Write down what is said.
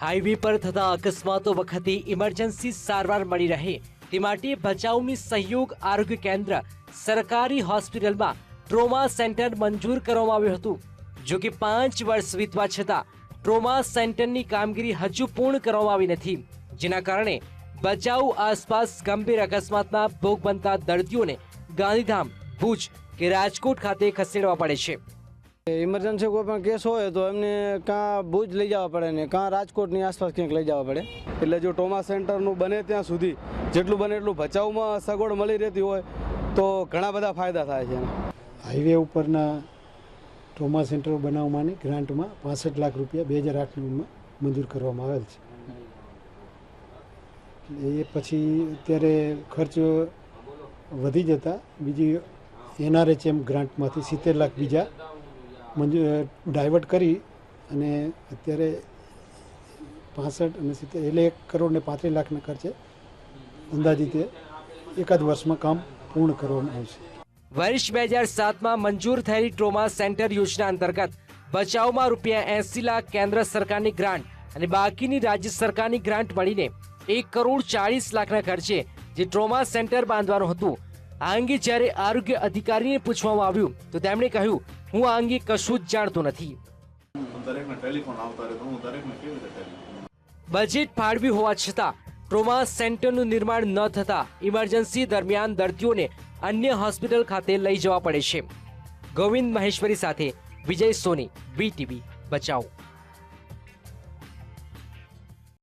Highway પર થતા અકસ્માતો વખતે ઇમરજન્સી સારવાર મળી રહે. તે માટે ભચાઉની સહયોગ આરોગ્ય કેન્દ્ર, સરકારી હોસ્પિટલમાં ટ્રોમા સેન્ટર મંજૂર કરવામાં આવ્યું હતું. જો કે પાંચ વર્ષ વીતવા છતાં, ટ્રોમા સેન્ટરની કામગીરી હજુ પૂર્ણ કરવામાં આવી નથી. જેના કારણે ભચાઉ આસપાસ ગંભીર અકસ્માતના ભોગ બનતા દર્દીઓને ગાંધીધામ, ભુજ કે રાજકોટ ખાતે ખસેડવા પડે છે. ઇમરજન્સી કોઈ પણ કેસ હોય તો એમને કાં ભુજ લઈ જવા પડે ને કાં રાજકોટની આસપાસ ક્યાંક લઈ જવા પડે એટલે જો ટ્રોમા સેન્ટરનું બને ત્યાં સુધી જેટલું બને એટલું ભચાઉમાં સગવડ મળી રહેતી હોય તો ઘણા બધા ફાયદા થાય છે એના. હાઈવે ઉપરના ટ્રોમા સેન્ટર બનાવવાની ગ્રાન્ટમાં પાસઠ લાખ રૂપિયા બે હજાર આઠમાં મંજૂર કરવામાં આવેલ છે એ પછી અત્યારે ખર્ચ વધી જતા બીજી એનઆરએચએમ ગ્રાન્ટમાંથી સિત્તેર લાખ બીજા મંજૂર ડાયવર્ટ કરી અને અત્યારે પાસઠ અને સિત્તેર, એટલે એક કરોડ ને પાંત્રીસ લાખના ખર્ચે અંદાજિત એકાદ વર્ષમાં કામ પૂર્ણ કરવામાં આવશે વર્ષ બે હજાર સાતમાં મંજૂર થયેલી ટ્રોમા સેન્ટર યોજના અંતર્ગત બચાવમાં રૂપિયા એસી લાખ કેન્દ્ર સરકારની ગ્રાન્ટ અને બાકીની રાજ્ય સરકારની ગ્રાન્ટ મળીને એક કરોડ ચાળીસ લાખના ખર્ચે જે ટ્રોમા સેન્ટર બાંધવાનું હતું આ અંગે જ્યારે આરોગ્ય અધિકારીને પૂછવામાં આવ્યું તો તેમણે કહ્યું હું આ અંગે કશું જ જાણતો નથી. બજેટ ફાળવ્યું હોવા છતાં ટ્રોમા સેન્ટરનું નિર્માણ ન થતા ઇમરજન્સી દરમિયાન દર્દીઓને અન્ય હોસ્પિટલ ખાતે લઈ જવા પડે છે. ગોવિંદ મહેશ્વરી સાથે વિજય સોની બીટીવી બચાવ